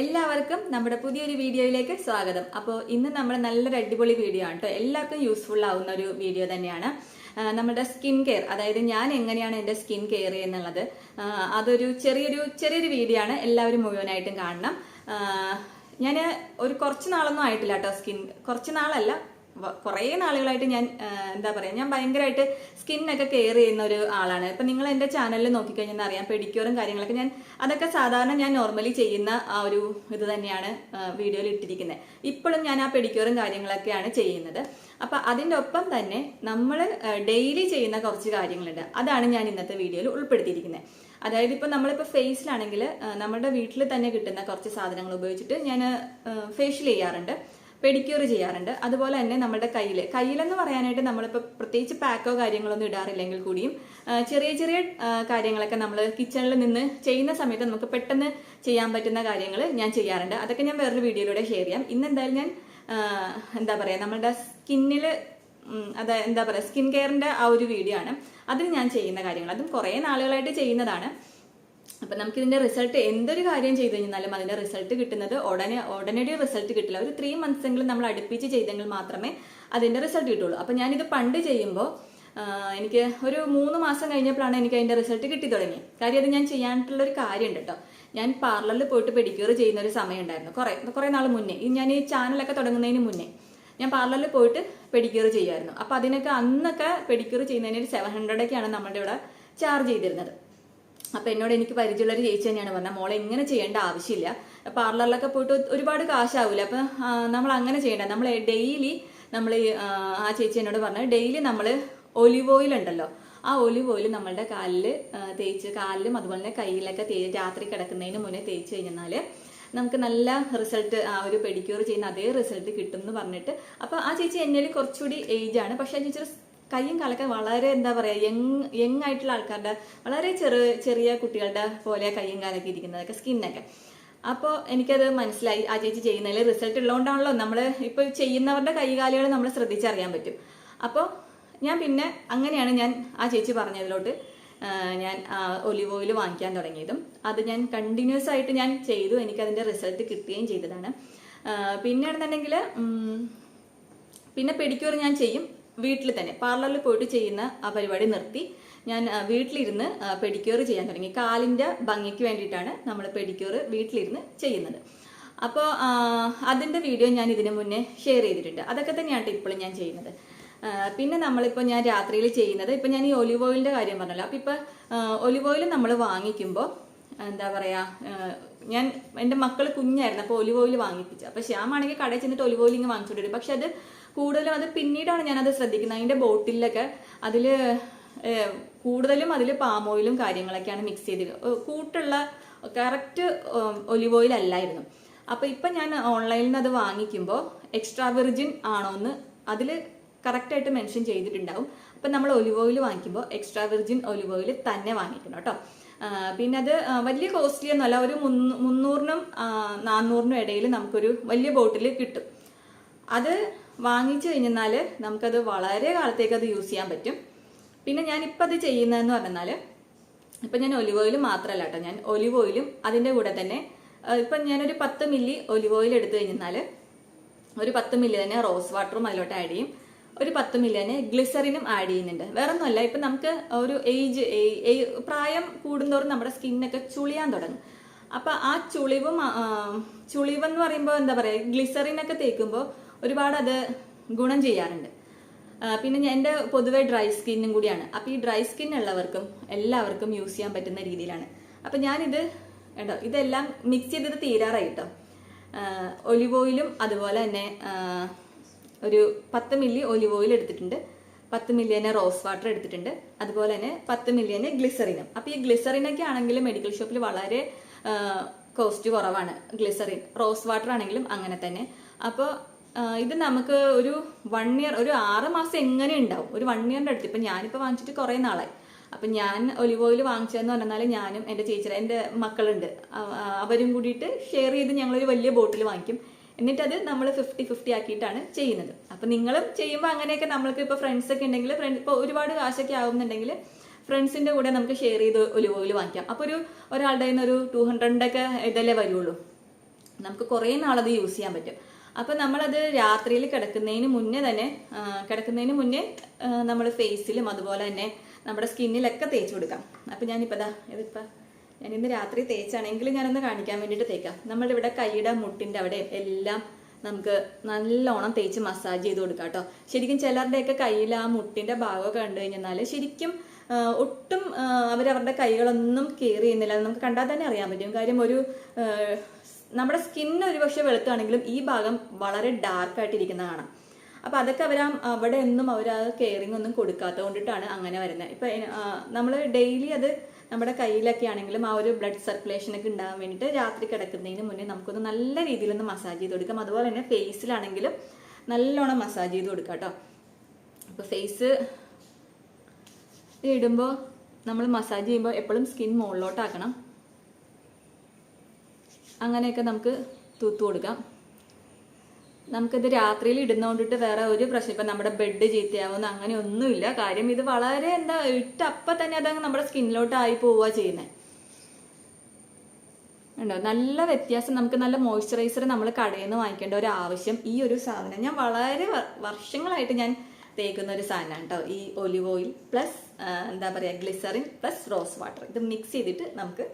എല്ലാവർക്കും നമ്മുടെ പുതിയൊരു വീഡിയോയിലേക്ക് സ്വാഗതം. അപ്പോൾ ഇന്ന് നമ്മൾ നല്ലൊരു അടിപൊളി വീഡിയോ ആണ് കേട്ടോ എല്ലാവർക്കും യൂസ്ഫുൾ ആവുന്ന ഒരു വീഡിയോ തന്നെയാണ്. നമ്മുടെ സ്കിൻ കെയർ അതായത് ഞാൻ എങ്ങനെയാണ് എന്റെ സ്കിൻ കെയർ ചെയ്യുന്നുള്ളത് ആ, അതൊരു ചെറിയൊരു ചെറിയൊരു വീഡിയോ ആണ്. എല്ലാവരും മുഴുവനായിട്ടും കാണണം. ഞാൻ ഒരു കുറച്ച് നാളൊന്നും ആയിട്ടില്ല കേട്ടോ സ്കിൻ കുറച്ച് നാളല്ല കുറേ നാളുകളായിട്ട് ഞാൻ എന്താ പറയുക ഞാൻ ഭയങ്കരമായിട്ട് സ്കിന്നൊക്കെ കെയർ ചെയ്യുന്ന ഒരു ആളാണ്. ഇപ്പം നിങ്ങൾ എന്റെ ചാനലിൽ നോക്കിക്കഴിഞ്ഞാൽ അറിയാം പെഡിക്യൂറും കാര്യങ്ങളൊക്കെ ഞാൻ അതൊക്കെ സാധാരണ ഞാൻ നോർമലി ചെയ്യുന്ന ആ ഒരു ഇത് തന്നെയാണ് വീഡിയോയിൽ ഇട്ടിരിക്കുന്നത്. ഇപ്പോഴും ഞാൻ ആ പെഡിക്യൂറും കാര്യങ്ങളൊക്കെയാണ് ചെയ്യുന്നത്. അപ്പം അതിന്റെ ഒപ്പം തന്നെ നമ്മൾ ഡെയിലി ചെയ്യുന്ന കുറച്ച് കാര്യങ്ങളുണ്ട്. അതാണ് ഞാൻ ഇന്നത്തെ വീഡിയോയിൽ ഉൾപ്പെടുത്തിയിരിക്കുന്നത്. അതായത് ഇപ്പം നമ്മളിപ്പോൾ ഫേസിലാണെങ്കിൽ നമ്മുടെ വീട്ടിൽ തന്നെ കിട്ടുന്ന കുറച്ച് സാധനങ്ങൾ ഉപയോഗിച്ചിട്ട് ഞാൻ ഫേഷ്യൽ ചെയ്യാറുണ്ട്. പെഡിക്യൂർ ചെയ്യാറുണ്ട്. അതുപോലെ തന്നെ നമ്മുടെ കയ്യിൽ കയ്യിലെന്ന് പറയാനായിട്ട് നമ്മളിപ്പോൾ പ്രത്യേകിച്ച് പാക്കോ കാര്യങ്ങളൊന്നും ഇടാറില്ലെങ്കിൽ കൂടിയും ചെറിയ ചെറിയ കാര്യങ്ങളൊക്കെ നമ്മൾ കിച്ചണിൽ നിന്ന് ചെയ്യുന്ന സമയത്ത് നമുക്ക് പെട്ടെന്ന് ചെയ്യാൻ പറ്റുന്ന കാര്യങ്ങൾ ഞാൻ ചെയ്യാറുണ്ട്. അതൊക്കെ ഞാൻ വേറൊരു വീഡിയോയിലൂടെ ഷെയർ ചെയ്യാം. ഇന്ന് എന്തായാലും ഞാൻ എന്താ പറയുക നമ്മുടെ സ്കിന്നിൽ അത് എന്താ പറയുക സ്കിൻ കെയറിന്റെ ആ ഒരു വീഡിയോ ആണ്. അതിന് ഞാൻ ചെയ്യുന്ന കാര്യങ്ങൾ. അതും കുറേ നാളുകളായിട്ട് ചെയ്യുന്നതാണ്. അപ്പം നമുക്ക് ഇതിന്റെ റിസൾട്ട് എന്തൊരു കാര്യം ചെയ്തു കഴിഞ്ഞാലും അതിന്റെ റിസൾട്ട് കിട്ടുന്നത് ഉടനെ ഉടനടി റിസൾട്ട് കിട്ടില്ല. ഒരു ത്രീ മന്ത്സ് എങ്കിലും നമ്മൾ അടുപ്പിച്ച് ചെയ്തെങ്കിൽ മാത്രമേ അതിന്റെ റിസൾട്ട് കിട്ടുള്ളൂ. അപ്പം ഞാനിത് പണ്ട് ചെയ്യുമ്പോൾ എനിക്ക് ഒരു മൂന്ന് മാസം കഴിഞ്ഞപ്പോഴാണ് എനിക്ക് അതിന്റെ റിസൾട്ട് കിട്ടി തുടങ്ങി. കാര്യം അത് ഞാൻ ചെയ്യാനായിട്ടുള്ള ഒരു കാര്യമുണ്ട് കേട്ടോ. ഞാൻ പാർലറിൽ പോയിട്ട് പെഡിക്യൂർ ചെയ്യുന്ന ഒരു സമയം ഉണ്ടായിരുന്നു കുറേ കുറേ നാൾ മുന്നേ. ഞാൻ ഈ ചാനലൊക്കെ തുടങ്ങുന്നതിന് മുന്നേ ഞാൻ പാർലറിൽ പോയിട്ട് പെഡിക്യൂർ ചെയ്യുമായിരുന്നു. അപ്പോൾ അതിനൊക്കെ അന്നൊക്കെ പെഡിക്യൂർ ചെയ്യുന്നതിന് ഒരു സെവൻ ഹൺഡ്രഡൊക്കെയാണ് നമ്മുടെ ഇവിടെ ചാർജ് ചെയ്തിരുന്നത്. അപ്പൊ എന്നോട് എനിക്ക് പരിചയമുള്ള ഒരു ചേച്ചി തന്നെയാണ് പറഞ്ഞത്. മോളെ ഇങ്ങനെ ചെയ്യേണ്ട ആവശ്യമില്ല. പാർലറിലൊക്കെ പോയിട്ട് ഒരുപാട് കാശാവൂല. അപ്പൊ നമ്മൾ അങ്ങനെ ചെയ്യേണ്ട. നമ്മൾ ഡെയിലി നമ്മൾ ആ ചേച്ചി എന്നോട് പറഞ്ഞത് ഡെയിലി നമ്മൾ ഒലിവ് ഓയിൽ ഉണ്ടല്ലോ ആ ഒലിവ് ഓയിൽ നമ്മളുടെ കാലിൽ തേച്ച് കാലിലും അതുപോലെ തന്നെ കയ്യിലൊക്കെ തേ രാത്രി കിടക്കുന്നതിന് മുന്നേ തേച്ച് കഴിഞ്ഞാൽ നമുക്ക് നല്ല റിസൾട്ട് ആ ഒരു പെഡിക്യൂർ ചെയ്യുന്ന അതേ റിസൾട്ട് കിട്ടും എന്ന് പറഞ്ഞിട്ട്. അപ്പോൾ ആ ചേച്ചി എന്നിൽ കുറച്ചുകൂടി ഏജ് ആണ്. പക്ഷേ ആ ചേച്ചിയുടെ കയ്യും കാലൊക്കെ വളരെ എന്താ പറയാ യങ് യങ് ആയിട്ടുള്ള ആൾക്കാരുടെ വളരെ ചെറു ചെറിയ കുട്ടികളുടെ പോലെ കയ്യും കാലൊക്കെ ഇരിക്കുന്നതൊക്കെ സ്കിന്നൊക്കെ അപ്പോൾ എനിക്കത് മനസ്സിലായി. ആ ചേച്ചി ചെയ്യുന്നതിൽ റിസൾട്ട് ഉള്ളതുകൊണ്ടാണല്ലോ നമ്മൾ ഇപ്പോൾ ചെയ്യുന്നവരുടെ കൈകാലുകൾ നമ്മൾ ശ്രദ്ധിച്ചറിയാൻ പറ്റും. അപ്പോൾ ഞാൻ പിന്നെ അങ്ങനെയാണ് ഞാൻ ആ ചേച്ചി പറഞ്ഞതിലോട്ട് ഞാൻ ഒലിവ് ഓയിൽ വാങ്ങിക്കാൻ തുടങ്ങിയതും. അത് ഞാൻ കണ്ടിന്യൂസ് ആയിട്ട് ഞാൻ ചെയ്തു. എനിക്കതിന്റെ റിസൾട്ട് കിട്ടുകയും ചെയ്തതാണ്. പിന്നെ ആണെന്നുണ്ടെങ്കിൽ പിന്നെ പെഡിക്യൂർ ഞാൻ ചെയ്യും. വീട്ടിൽ തന്നെ പാർലറിൽ പോയിട്ട് ചെയ്യുന്ന ആ പരിപാടി നിർത്തി. ഞാൻ വീട്ടിലിരുന്ന് പെഡിക്യൂർ ചെയ്യാൻ തുടങ്ങി. കാലിന്റെ ഭംഗിക്ക് വേണ്ടിയിട്ടാണ് നമ്മൾ പെഡിക്യൂർ വീട്ടിലിരുന്ന് ചെയ്യുന്നത്. അപ്പോൾ അതിന്റെ വീഡിയോ ഞാൻ ഇതിനു മുന്നേ ഷെയർ ചെയ്തിട്ടുണ്ട്. അതൊക്കെ തന്നെയാണ് ഇപ്പോഴും ഞാൻ ചെയ്യുന്നത്. പിന്നെ നമ്മളിപ്പോൾ ഞാൻ രാത്രിയിൽ ചെയ്യുന്നത് ഇപ്പം ഞാൻ ഈ ഒലിവ് ഓയിലിന്റെ കാര്യം പറഞ്ഞല്ലോ. അപ്പം ഇപ്പോൾ ഒലിവ് ഓയിൽ നമ്മൾ വാങ്ങിക്കുമ്പോൾ എന്താ പറയുക ഞാൻ എന്റെ മക്കൾ കുഞ്ഞായിരുന്നു അപ്പോൾ ഒലിവ് ഓയിൽ വാങ്ങിപ്പിച്ചു. അപ്പോൾ ശ്യാമാണെങ്കിൽ കടയിൽ ചെന്നിട്ട് ഒലിവ് ഓയിൽ ഇങ്ങനെ വാങ്ങിച്ചോണ്ട് വരും. പക്ഷെ അത് കൂടുതലും അത് പിന്നീടാണ് ഞാനത് ശ്രദ്ധിക്കുന്നത്. അതിന്റെ ബോട്ടിലൊക്കെ അതിൽ കൂടുതലും അതിൽ പാം ഓയിലും കാര്യങ്ങളൊക്കെയാണ് മിക്സ് ചെയ്ത് കൂട്ടുള്ള കറക്റ്റ് ഒലിവ് ഓയിൽ അല്ലായിരുന്നു. അപ്പോൾ ഇപ്പം ഞാൻ ഓൺലൈനിൽ നിന്ന് അത് വാങ്ങിക്കുമ്പോൾ എക്സ്ട്രാ വെർജിൻ ആണോ എന്ന് അതിൽ കറക്റ്റായിട്ട് മെൻഷൻ ചെയ്തിട്ടുണ്ടാവും. അപ്പം നമ്മൾ ഒലിവ് ഓയിൽ വാങ്ങിക്കുമ്പോൾ എക്സ്ട്രാ വെർജിൻ ഒലിവ് ഓയിൽ തന്നെ വാങ്ങിക്കണം കേട്ടോ. പിന്നെ അത് വലിയ കോസ്റ്റ്ലി ഒന്നുമല്ല ഒരു മുന്നൂ- മുന്നൂറിനും നാനൂറിനും ഇടയിൽ നമുക്കൊരു വലിയ ബോട്ടിൽ കിട്ടും. അത് വാങ്ങിച്ചു കഴിഞ്ഞാൽ നമുക്കത് വളരെ കാലത്തേക്ക് അത് യൂസ് ചെയ്യാൻ പറ്റും. പിന്നെ ഞാൻ ഇപ്പം അത് ചെയ്യുന്നതെന്ന് പറഞ്ഞാൽ ഇപ്പം ഞാൻ ഒലിവ് ഓയിൽ മാത്രമല്ല കേട്ടോ. ഞാൻ ഒലിവ് ഓയിലും അതിന്റെ കൂടെ തന്നെ ഇപ്പം ഞാനൊരു പത്ത് മില്ലി ഒലിവ് ഓയിൽ എടുത്തു കഴിഞ്ഞാൽ ഒരു പത്ത് മില്ലി തന്നെ റോസ് വാട്ടറും അതിലോട്ട് ആഡ് ചെയ്യും. ഒരു പത്ത് മില്ലി തന്നെ ഗ്ലിസറിനും ആഡ് ചെയ്യുന്നുണ്ട്. വേറെ ഒന്നുമല്ല ഇപ്പം നമുക്ക് ഒരു ഏജ് പ്രായം കൂടുന്തോറും നമ്മുടെ സ്കിന്നൊക്കെ ചുളിയാൻ തുടങ്ങും. അപ്പം ആ ചുളിവും ചുളിവെന്ന് പറയുമ്പോൾ എന്താ പറയുക ഗ്ലിസറിനൊക്കെ തേക്കുമ്പോൾ ഒരുപാട് അത് ഗുണം ചെയ്യാറുണ്ട്. പിന്നെ ഞാൻ എന്റെ പൊതുവെ ഡ്രൈ സ്കിന്നും കൂടിയാണ്. അപ്പോൾ ഈ ഡ്രൈ സ്കിൻ ഉള്ളവർക്കും എല്ലാവർക്കും യൂസ് ചെയ്യാൻ പറ്റുന്ന രീതിയിലാണ്. അപ്പം ഞാനിത് കേട്ടോ ഇതെല്ലാം മിക്സ് ചെയ്തത് തീരാറായി കേട്ടോ ഒലിവ് ഓയിലും അതുപോലെ തന്നെ ഒരു പത്ത് മില്ലി ഒലിവ് ഓയിൽ എടുത്തിട്ടുണ്ട്. പത്ത് മില്ലി റോസ് വാട്ടർ എടുത്തിട്ടുണ്ട്. അതുപോലെ തന്നെ പത്ത് മില്ലി തന്നെ ഗ്ലിസറിനും. അപ്പോൾ ഈ ഗ്ലിസറിനൊക്കെ ആണെങ്കിലും മെഡിക്കൽ ഷോപ്പിൽ വളരെ കോസ്റ്റ് കുറവാണ്. ഗ്ലിസറിൻ റോസ് വാട്ടർ ആണെങ്കിലും അങ്ങനെ തന്നെ. അപ്പോൾ ഇത് നമുക്ക് ഒരു വൺ ഇയർ ഒരു ആറ് മാസം എങ്ങനെ ഉണ്ടാവും? ഒരു വൺ ഇയറിന്റെ അടുത്ത്. ഇപ്പം ഞാനിപ്പോൾ വാങ്ങിച്ചിട്ട് കുറേ നാളായി. അപ്പം ഞാൻ ഒലിവ് ഓയിൽ വാങ്ങിച്ചതെന്ന് പറഞ്ഞാൽ ഞാനും എന്റെ ചേച്ചിയുടെ എന്റെ മക്കളുണ്ട്. അവരും കൂടിയിട്ട് ഷെയർ ചെയ്ത് ഞങ്ങളൊരു വലിയ ബോട്ടിൽ വാങ്ങിക്കും. എന്നിട്ടത് നമ്മൾ ഫിഫ്റ്റി ഫിഫ്റ്റി ആക്കിയിട്ടാണ് ചെയ്യുന്നത്. അപ്പം നിങ്ങളും ചെയ്യുമ്പോൾ അങ്ങനെയൊക്കെ നമ്മൾക്ക് ഇപ്പോൾ ഫ്രണ്ട്സ് ഒക്കെ ഉണ്ടെങ്കിൽ ഫ്രണ്ട് ഇപ്പോൾ ഒരുപാട് കാശൊക്കെ ആവുന്നുണ്ടെങ്കിൽ ഫ്രണ്ട്സിന്റെ കൂടെ നമുക്ക് ഷെയർ ചെയ്ത് ഒലിവ് ഓയിൽ വാങ്ങിക്കാം. അപ്പോൾ ഒരു ഒരാളുടെ നിന്ന് ഒരു ടു ഹൺഡ്രഡിന്റെ ഒക്കെ ഇതല്ലേ വരുള്ളൂ. നമുക്ക് കുറേ നാളത് യൂസ് ചെയ്യാൻ പറ്റും. അപ്പം നമ്മളത് രാത്രിയിൽ കിടക്കുന്നതിന് മുന്നേ തന്നെ കിടക്കുന്നതിന് മുന്നേ നമ്മൾ ഫേസിലും അതുപോലെ തന്നെ നമ്മുടെ സ്കിന്നിലൊക്കെ തേച്ച് കൊടുക്കാം. അപ്പം ഞാനിപ്പോൾ ദാ ഇതിപ്പോൾ ഞാൻ ഇന്ന് രാത്രി തേച്ചാണെങ്കിൽ ഞാനൊന്ന് കാണിക്കാൻ വേണ്ടിയിട്ട് തേക്കാം. നമ്മുടെ ഇവിടെ കൈയുടെ മുട്ടിന്റെ അവിടെ എല്ലാം നമുക്ക് നല്ലോണം തേച്ച് മസാജ് ചെയ്ത് കൊടുക്കാം കേട്ടോ. ശരിക്കും ചിലരുടെയൊക്കെ കയ്യിൽ ആ മുട്ടിന്റെ ഭാഗമൊക്കെ കണ്ടു കഴിഞ്ഞാൽ ശരിക്കും ഒട്ടും അവരവരുടെ കൈകളൊന്നും കെയർ ചെയ്യുന്നില്ല. നമുക്ക് കണ്ടാൽ തന്നെ അറിയാൻ പറ്റും. കാര്യം ഒരു നമ്മുടെ സ്കിന്ന് ഒരുപക്ഷെ വെളുത്താണെങ്കിലും ഈ ഭാഗം വളരെ ഡാർക്ക് കാണാം. അപ്പൊ അതൊക്കെ അവർ അവിടെ ഒന്നും അവർ ആ കെയറിങ് ഒന്നും കൊടുക്കാത്ത കൊണ്ടിട്ടാണ് അങ്ങനെ വരുന്നത്. ഇപ്പൊ നമ്മൾ ഡെയിലി അത് നമ്മുടെ കയ്യിലൊക്കെ ആണെങ്കിലും ആ ഒരു ബ്ലഡ് സർക്കുലേഷൻ ഒക്കെ ഉണ്ടാകാൻ വേണ്ടിയിട്ട് രാത്രി കിടക്കുന്നതിന് മുന്നേ നമുക്കൊന്ന് നല്ല രീതിയിലൊന്ന് മസാജ് ചെയ്ത് കൊടുക്കാം. അതുപോലെ തന്നെ ഫേസിലാണെങ്കിലും നല്ലോണം മസാജ് ചെയ്ത് കൊടുക്കാം കേട്ടോ. അപ്പോൾ ഫേസ് ഇടുമ്പോൾ നമ്മൾ മസാജ് ചെയ്യുമ്പോൾ എപ്പോഴും സ്കിൻ മുകളിലോട്ടാക്കണം അങ്ങനെയൊക്കെ നമുക്ക് തൂത്ത് കൊടുക്കാം. നമുക്കിത് രാത്രിയിൽ ഇടുന്നോണ്ടിട്ട് വേറെ ഒരു പ്രശ്നം ഇപ്പം നമ്മുടെ ബെഡ് ചീത്തയാവുന്ന അങ്ങനെ ഒന്നുമില്ല കാര്യം ഇത് വളരെ എന്താ ഇട്ടപ്പം തന്നെ അതങ്ങ് നമ്മുടെ സ്കിന്നിലോട്ട് ആയി പോവുക ചെയ്യുന്നത് ഉണ്ടോ നല്ല വ്യത്യാസം. നമുക്ക് നല്ല മോയ്സ്ചറൈസർ നമ്മൾ കടയിൽ നിന്ന് വാങ്ങിക്കേണ്ട ഒരു ആവശ്യം ഈ ഒരു സാധനം. ഞാൻ വളരെ വർഷങ്ങളായിട്ട് ഞാൻ തേക്കുന്ന ഒരു സാധനമാണ് കേട്ടോ. ഈ ഒലിവ് ഓയിൽ പ്ലസ് എന്താ പറയുക ഗ്ലിസറിൻ പ്ലസ് റോസ് വാട്ടർ ഇത് മിക്സ് ചെയ്തിട്ട് നമുക്ക്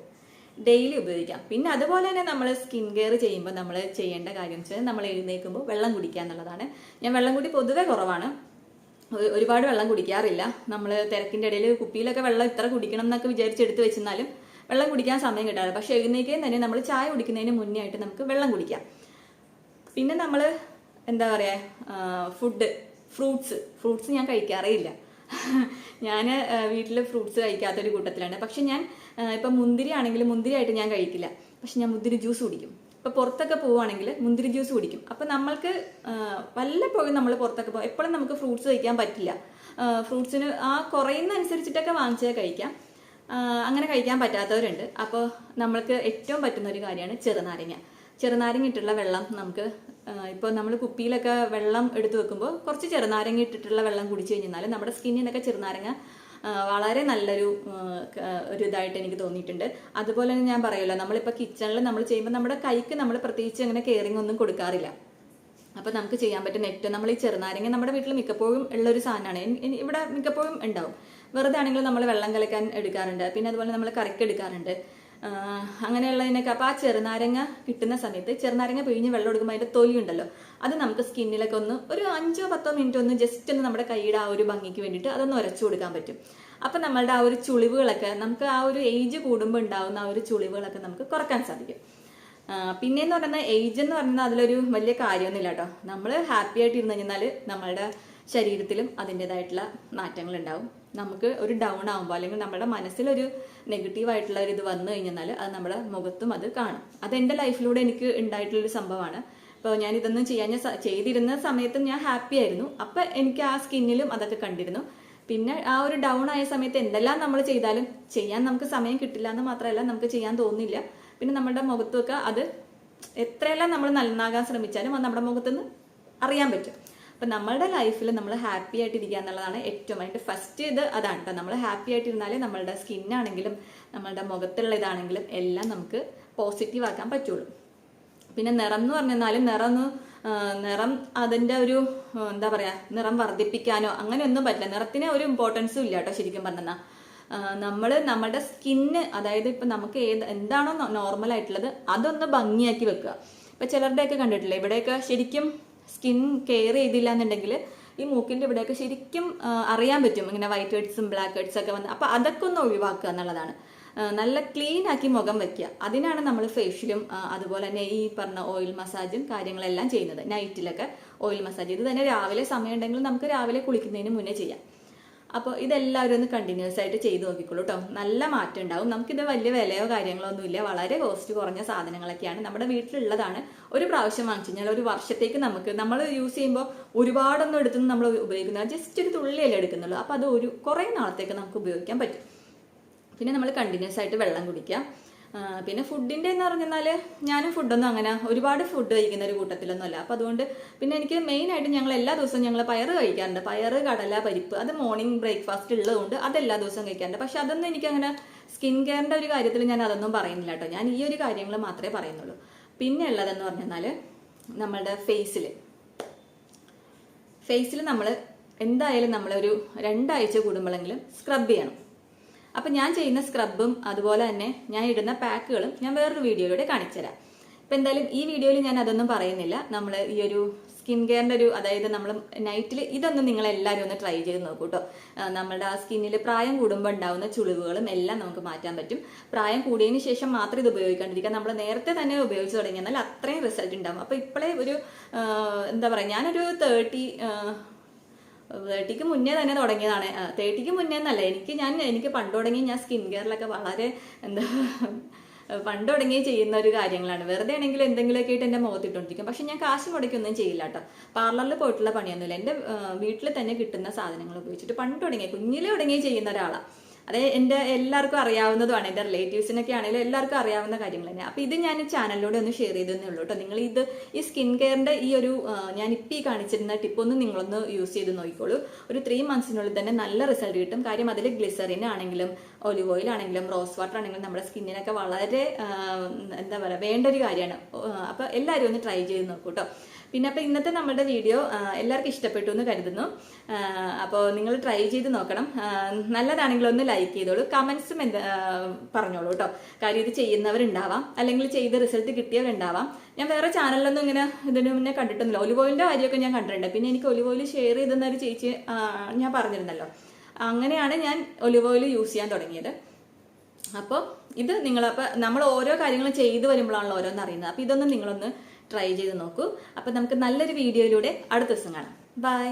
ഡെയിലി ഉപയോഗിക്കാം. പിന്നെ അതുപോലെ തന്നെ നമ്മൾ സ്കിൻ കെയർ ചെയ്യുമ്പോൾ നമ്മൾ ചെയ്യേണ്ട കാര്യം വെച്ചാൽ നമ്മൾ എഴുന്നേൽക്കുമ്പോൾ വെള്ളം കുടിക്കുക എന്നുള്ളതാണ്. ഞാൻ വെള്ളം കുടി പൊതുവേ കുറവാണ്. ഒരുപാട് വെള്ളം കുടിക്കാറില്ല. നമ്മൾ തിരക്കിന്റെ ഇടയിൽ കുപ്പിയിലൊക്കെ വെള്ളം ഇത്ര കുടിക്കണം എന്നൊക്കെ വിചാരിച്ചെടുത്ത് വെച്ചെന്നാലും വെള്ളം കുടിക്കാൻ സമയം കിട്ടാറ് പക്ഷേ എഴുന്നേക്കുകയും തന്നെ നമ്മൾ ചായ കുടിക്കുന്നതിന് മുന്നേ ആയിട്ട് നമുക്ക് വെള്ളം കുടിക്കാം. പിന്നെ നമ്മൾ എന്താ പറയുക ഫുഡ് ഫ്രൂട്ട്സ് ഫ്രൂട്ട്സ് ഞാൻ കഴിക്കാറേ ഇല്ല. ഞാൻ വീട്ടിൽ ഫ്രൂട്ട്സ് കഴിക്കാത്തൊരു കൂട്ടത്തിലാണ്. പക്ഷെ ഞാൻ ഇപ്പം മുന്തിരി ആണെങ്കിൽ മുന്തിരിയായിട്ട് ഞാൻ കഴിക്കില്ല. പക്ഷെ ഞാൻ മുന്തിരി ജ്യൂസ് കുടിക്കും. ഇപ്പം പുറത്തൊക്കെ പോവുകയാണെങ്കിൽ മുന്തിരി ജ്യൂസ് കുടിക്കും. അപ്പം നമ്മൾക്ക് വല്ലപ്പോഴും നമ്മൾ പുറത്തൊക്കെ പോകും എപ്പോഴും നമുക്ക് ഫ്രൂട്ട്സ് കഴിക്കാൻ പറ്റില്ല. ഫ്രൂട്ട്സിന് ആ കുറയുന്ന അനുസരിച്ചിട്ടൊക്കെ വാങ്ങിച്ചാൽ കഴിക്കാം അങ്ങനെ കഴിക്കാൻ പറ്റാത്തവരുണ്ട്. അപ്പോൾ നമ്മൾക്ക് ഏറ്റവും പറ്റുന്ന ഒരു കാര്യമാണ് ചെറുനാരങ്ങ. ചെറുനാരങ്ങ ഇട്ടുള്ള വെള്ളം നമുക്ക് ഇപ്പോൾ നമ്മൾ കുപ്പിയിലൊക്കെ വെള്ളം എടുത്തു വെക്കുമ്പോൾ കുറച്ച് ചെറുനാരങ്ങ ഇട്ടിട്ടുള്ള വെള്ളം കുടിച്ചു കഴിഞ്ഞാൽ നമ്മുടെ സ്കിന്നിനൊക്കെ ചെറുനാരങ്ങ വളരെ നല്ലൊരു ഒരു ഇതായിട്ട് എനിക്ക് തോന്നിയിട്ടുണ്ട്. അതുപോലെ തന്നെ ഞാൻ പറയുമല്ലോ നമ്മളിപ്പോൾ കിച്ചണിൽ നമ്മൾ ചെയ്യുമ്പോൾ നമ്മുടെ കൈക്ക് നമ്മൾ പ്രത്യേകിച്ച് അങ്ങനെ കെയറിങ് ഒന്നും കൊടുക്കാറില്ല. അപ്പോൾ നമുക്ക് ചെയ്യാൻ പറ്റുന്ന ഏറ്റവും നമ്മൾ ഈ ചെറുനാരങ്ങ നമ്മുടെ വീട്ടിൽ മിക്കപ്പോഴും ഉള്ളൊരു സാധനമാണ് ഇവിടെ മിക്കപ്പോഴും ഉണ്ടാവും. വെറുതെ ആണെങ്കിലും നമ്മൾ വെള്ളം കലക്കാൻ എടുക്കാറുണ്ട്. പിന്നെ അതുപോലെ നമ്മൾ കറിക്ക് എടുക്കാറുണ്ട്. അങ്ങനെയുള്ളതിനൊക്കെ അപ്പോൾ ആ ചെറുനാരങ്ങ കിട്ടുന്ന സമയത്ത് ചെറുനാരങ്ങ പിഴിഞ്ഞ് വെള്ളം എടുക്കുമ്പോൾ അതിന്റെ തൊലി ഉണ്ടല്ലോ അത് നമുക്ക് സ്കിന്നിലൊക്കെ ഒന്ന് ഒരു അഞ്ചോ പത്തോ മിനിറ്റ് ഒന്ന് ജസ്റ്റ് ഒന്ന് നമ്മുടെ കൈയുടെ ആ ഒരു ഭംഗിക്ക് വേണ്ടിയിട്ട് അതൊന്ന് ഉരച്ചു കൊടുക്കാൻ പറ്റും. അപ്പം നമ്മളുടെ ആ ഒരു ചുളിവുകളൊക്കെ നമുക്ക് ആ ഒരു ഏജ് കൂടുമ്പോൾ ഉണ്ടാവുന്ന ആ ഒരു ചുളിവുകളൊക്കെ നമുക്ക് കുറയ്ക്കാൻ സാധിക്കും. പിന്നെയെന്ന് പറയുന്നത് ഏജ് എന്ന് പറയുന്നത് അതിലൊരു വലിയ കാര്യമൊന്നുമില്ല കേട്ടോ. നമ്മൾ ഹാപ്പി ആയിട്ട് ഇരുന്ന് കഴിഞ്ഞാൽ നമ്മളുടെ ശരീരത്തിലും അതിന്റെതായിട്ടുള്ള മാറ്റങ്ങൾ ഉണ്ടാവും. നമുക്ക് ഒരു ഡൗൺ ആകുമ്പോൾ അല്ലെങ്കിൽ നമ്മുടെ മനസ്സിലൊരു നെഗറ്റീവ് ആയിട്ടുള്ള ഒരു ഇത് വന്നു കഴിഞ്ഞാൽ അത് നമ്മുടെ മുഖത്തും അത് കാണും. അത് എന്റെ ലൈഫിലൂടെ എനിക്ക് ഉണ്ടായിട്ടുള്ളൊരു സംഭവമാണ്. ഇപ്പോൾ ഞാൻ ഇതൊന്നും ചെയ്യാൻ ഞാൻ ചെയ്തിരുന്ന സമയത്തും ഞാൻ ഹാപ്പി ആയിരുന്നു. അപ്പം എനിക്ക് ആ സ്കിന്നിലും അതൊക്കെ കണ്ടിരുന്നു. പിന്നെ ആ ഒരു ഡൗൺ ആയ സമയത്ത് എന്തെല്ലാം നമ്മൾ ചെയ്താലും ചെയ്യാൻ നമുക്ക് സമയം കിട്ടില്ല എന്ന് മാത്രമല്ല നമുക്ക് ചെയ്യാൻ തോന്നില്ല. പിന്നെ നമ്മുടെ മുഖത്തൊക്കെ അത് എത്രയെല്ലാം നമ്മൾ നന്നാകാൻ ശ്രമിച്ചാലും അത് നമ്മുടെ മുഖത്തുനിന്ന് അറിയാൻ പറ്റും. അപ്പം നമ്മളുടെ ലൈഫിൽ നമ്മൾ ഹാപ്പി ആയിട്ട് ഇരിക്കുക എന്നുള്ളതാണ് ഏറ്റവും ആയിട്ട് ഫസ്റ്റ് ഇത് അതാണ് കേട്ടോ നമ്മൾ ഹാപ്പി ആയിട്ട് ഇരുന്നാലേ നമ്മളുടെ സ്കിന്നാണെങ്കിലും നമ്മളുടെ മുഖത്തുള്ള ഇതാണെങ്കിലും എല്ലാം നമുക്ക് പോസിറ്റീവ് ആക്കാൻ പറ്റുള്ളൂ. പിന്നെ നിറം എന്ന് പറഞ്ഞാൽ നിറം നിറം അതിന്റെ ഒരു എന്താ പറയുക നിറം വർദ്ധിപ്പിക്കാനോ അങ്ങനെയൊന്നും പറ്റില്ല. നിറത്തിന് ഒരു ഇമ്പോർട്ടൻസും ഇല്ല കേട്ടോ ശരിക്കും പറഞ്ഞാൽ നമ്മൾ നമ്മുടെ സ്കിന്ന് അതായത് ഇപ്പം നമുക്ക് ഏത് എന്താണോ നോർമൽ ആയിട്ടുള്ളത് അതൊന്ന് ഭംഗിയാക്കി വെക്കുക. ഇപ്പം ചിലരുടെയൊക്കെ കണ്ടിട്ടില്ലേ? ഇവിടെയൊക്കെ ശരിക്കും സ്കിൻ കെയർ ചെയ്തില്ല എന്നുണ്ടെങ്കിൽ ഈ മൂക്കിന്റെ ഇവിടെയൊക്കെ ശരിക്കും അറിയാൻ പറ്റും. ഇങ്ങനെ വൈറ്റ് ഹെഡ്സും ബ്ലാക്ക് ഹെഡ്സ് ഒക്കെ വന്ന്. അപ്പോൾ അതൊക്കെ ഒന്ന് ഒഴിവാക്കുക എന്നുള്ളതാണ്. നല്ല ക്ലീൻ ആക്കി മുഖം വെക്കുക. അതിനാണ് നമ്മൾ ഫേഷ്യലും അതുപോലെ തന്നെ ഈ പറഞ്ഞ ഓയിൽ മസാജും കാര്യങ്ങളെല്ലാം ചെയ്യുന്നത്. നൈറ്റിലൊക്കെ ഓയിൽ മസാജ് ഇത് തന്നെ രാവിലെ സമയം ഉണ്ടെങ്കിൽ നമുക്ക് രാവിലെ കുളിക്കുന്നതിന് മുന്നേ ചെയ്യാം. അപ്പോൾ ഇതെല്ലാവരും ഒന്ന് കണ്ടിന്യൂസ് ആയിട്ട് ചെയ്ത് നോക്കിക്കോളൂ കേട്ടോ നല്ല മാറ്റം ഉണ്ടാവും. നമുക്കിത് വലിയ വിലയോ കാര്യങ്ങളോ ഒന്നുമില്ല. വളരെ കോസ്റ്റ് കുറഞ്ഞ സാധനങ്ങളൊക്കെയാണ് നമ്മുടെ വീട്ടിലുള്ളതാണ്. ഒരു പ്രാവശ്യം വാങ്ങിച്ചു കഴിഞ്ഞാൽ ഒരു വർഷത്തേക്ക് നമുക്ക് നമ്മൾ യൂസ് ചെയ്യുമ്പോൾ ഒരുപാടൊന്നും എടുത്തു നമ്മൾ ഉപയോഗിക്കുന്നത് ജസ്റ്റ് ഒരു തുള്ളിയല്ലേ എടുക്കുന്നുള്ളൂ. അപ്പോൾ അത് ഒരു കുറേ നാളത്തേക്ക് നമുക്ക് ഉപയോഗിക്കാൻ പറ്റും. പിന്നെ നമ്മൾ കണ്ടിന്യൂസ് ആയിട്ട് വെള്ളം കുടിക്കുക. പിന്നെ ഫുഡിന്റെ എന്ന് പറഞ്ഞാൽ ഞാനും ഫുഡൊന്നും അങ്ങനെ ഒരുപാട് ഫുഡ് കഴിക്കുന്ന ഒരു കൂട്ടത്തിലൊന്നും അല്ല അപ്പോൾ അതുകൊണ്ട് പിന്നെ എനിക്ക് മെയിനായിട്ട് ഞങ്ങൾ എല്ലാ ദിവസവും ഞങ്ങൾ പയർ കഴിക്കാറുണ്ട്. പയർ കടല പരിപ്പ് അത് മോർണിംഗ് ബ്രേക്ക്ഫാസ്റ്റ് ഉള്ളതുകൊണ്ട് അത് എല്ലാ ദിവസവും കഴിക്കാറുണ്ട്. പക്ഷെ അതൊന്നും എനിക്കങ്ങനെ സ്കിൻ കെയറിന്റെ ഒരു കാര്യത്തിൽ ഞാൻ അതൊന്നും പറയുന്നില്ല കേട്ടോ. ഞാൻ ഈ ഒരു കാര്യങ്ങൾ മാത്രമേ പറയുന്നുള്ളൂ. പിന്നെ ഉള്ളതെന്ന് പറഞ്ഞാൽ നമ്മളുടെ ഫേസിൽ ഫേസിൽ നമ്മൾ എന്തായാലും നമ്മളൊരു രണ്ടാഴ്ച കൂടുമ്പോഴെങ്കിലും സ്ക്രബ് ചെയ്യണം. അപ്പം ഞാൻ ചെയ്യുന്ന സ്ക്രബും അതുപോലെ തന്നെ ഞാൻ ഇടുന്ന പാക്കുകളും ഞാൻ വേറൊരു വീഡിയോയിലൂടെ കാണിച്ചുതരാം. അപ്പം എന്തായാലും ഈ വീഡിയോയിൽ ഞാൻ അതൊന്നും പറയുന്നില്ല. നമ്മൾ ഈ ഒരു സ്കിൻ കെയറിന്റെ ഒരു അതായത് നമ്മൾ നൈറ്റിൽ ഇതൊന്നും നിങ്ങൾ എല്ലാവരും ഒന്ന് ട്രൈ ചെയ്ത് നോക്കൂ കേട്ടോ നമ്മുടെ ആ സ്കിന്നിൽ പ്രായം കൂടുമ്പോൾ ഉണ്ടാവുന്ന ചുളിവുകളും എല്ലാം നമുക്ക് മാറ്റാൻ പറ്റും. പ്രായം കൂടിയതിന് ശേഷം മാത്രം ഇത് ഉപയോഗിക്കാണ്ടിരിക്കുക. നമ്മൾ നേരത്തെ തന്നെ ഉപയോഗിച്ച് തുടങ്ങിയാൽ അത്രയും റിസൾട്ട് ഉണ്ടാവും. അപ്പോൾ ഇപ്പോഴേ ഒരു എന്താ പറയുക ഞാനൊരു തേർട്ടി തേർട്ടിക്ക് മുന്നേ തന്നെ തുടങ്ങിയതാണ്. തേർട്ടിക്ക് മുന്നേ എന്നല്ല എനിക്ക് ഞാൻ എനിക്ക് പണ്ട് തുടങ്ങി ഞാൻ സ്കിൻ കെയറിലൊക്കെ വളരെ എന്താ പണ്ട് തുടങ്ങി ചെയ്യുന്ന ഒരു കാര്യങ്ങളാണ്. വെറുതെ ആണെങ്കിൽ എന്തെങ്കിലുമൊക്കെ ആയിട്ട് എന്റെ മുഖത്തിട്ടോണ്ടിരിക്കും. പക്ഷെ ഞാൻ കാശ് മുടക്കൊന്നും ചെയ്യില്ല കേട്ടോ. പാർലറിൽ പോയിട്ടുള്ള പണിയൊന്നുമില്ല. എന്റെ വീട്ടിൽ തന്നെ കിട്ടുന്ന സാധനങ്ങൾ ഉപയോഗിച്ചിട്ട് പണ്ട് തുടങ്ങിയ കുഞ്ഞിലെ തുടങ്ങി ചെയ്യുന്ന ഒരാളാണ് അത് എന്റെ എല്ലാവർക്കും അറിയാവുന്നതുമാണ് എന്റെ റിലേറ്റീവ്സിനൊക്കെ ആണെങ്കിലും എല്ലാവർക്കും അറിയാവുന്ന കാര്യങ്ങൾ തന്നെ. അപ്പോൾ ഇത് ഞാൻ ചാനലിലൂടെ ഒന്ന് ഷെയർ ചെയ്തതേ ഉള്ളൂ കേട്ടോ. നിങ്ങൾ ഇത് ഈ സ്കിൻ കെയറിന്റെ ഈ ഒരു ഞാൻ ഇപ്പം ഈ കാണിച്ചിരുന്ന ടിപ്പൊന്ന് നിങ്ങളൊന്ന് യൂസ് ചെയ്ത് നോക്കിക്കോളൂ. ഒരു ത്രീ മന്ത്സിനുള്ളിൽ തന്നെ നല്ല റിസൾട്ട് കിട്ടും. കാര്യം അതിൽ ഗ്ലിസറിൻ ആണെങ്കിലും ഒലിവ് ഓയിൽ ആണെങ്കിലും റോസ് വാട്ടർ ആണെങ്കിലും നമ്മുടെ സ്കിന്നിനൊക്കെ വളരെ എന്താ പറയുക വേണ്ട ഒരു കാര്യമാണ്. അപ്പോൾ എല്ലാവരും ഒന്ന് ട്രൈ ചെയ്ത് നോക്കൂ കേട്ടോ. പിന്നെ അപ്പോൾ ഇന്നത്തെ നമ്മുടെ വീഡിയോ എല്ലാവർക്കും ഇഷ്ടപ്പെട്ടു എന്ന് കരുതുന്നു. അപ്പോൾ നിങ്ങൾ ട്രൈ ചെയ്ത് നോക്കണം. നല്ലതാണെങ്കിൽ ഒന്ന് ലൈക്ക് ചെയ്തോളൂ. കമൻസും എന്താ പറഞ്ഞോളൂ കേട്ടോ കാര്യം ഇത് ചെയ്യുന്നവരുണ്ടാവാം. അല്ലെങ്കിൽ ചെയ്ത റിസൾട്ട് കിട്ടിയവരുണ്ടാവാം. ഞാൻ വേറെ ചാനലിലൊന്നും ഇങ്ങനെ ഇതിന് മുന്നേ കണ്ടിട്ടൊന്നുമില്ല. ഒലിവ് ഓയിലിന്റെ കാര്യമൊക്കെ ഞാൻ കണ്ടിട്ടുണ്ട്. പിന്നെ എനിക്ക് ഒലിവ് ഓയിൽ ഷെയർ ചെയ്തെന്ന ഒരു ചേച്ചി ഞാൻ പറഞ്ഞിരുന്നല്ലോ. അങ്ങനെയാണ് ഞാൻ ഒലിവ് ഓയിൽ യൂസ് ചെയ്യാൻ തുടങ്ങിയത്. അപ്പോൾ ഇത് നിങ്ങളപ്പോൾ നമ്മൾ ഓരോ കാര്യങ്ങളും ചെയ്തു വരുമ്പോഴാണല്ലോ ഓരോന്ന് അറിയുന്നത്. അപ്പോൾ ഇതൊന്നും നിങ്ങളൊന്ന് ട്രൈ ചെയ്ത് നോക്കൂ അപ്പം നമുക്ക് നല്ലൊരു വീഡിയോയിലൂടെ അടുത്ത ദിവസം കാണാം ബൈ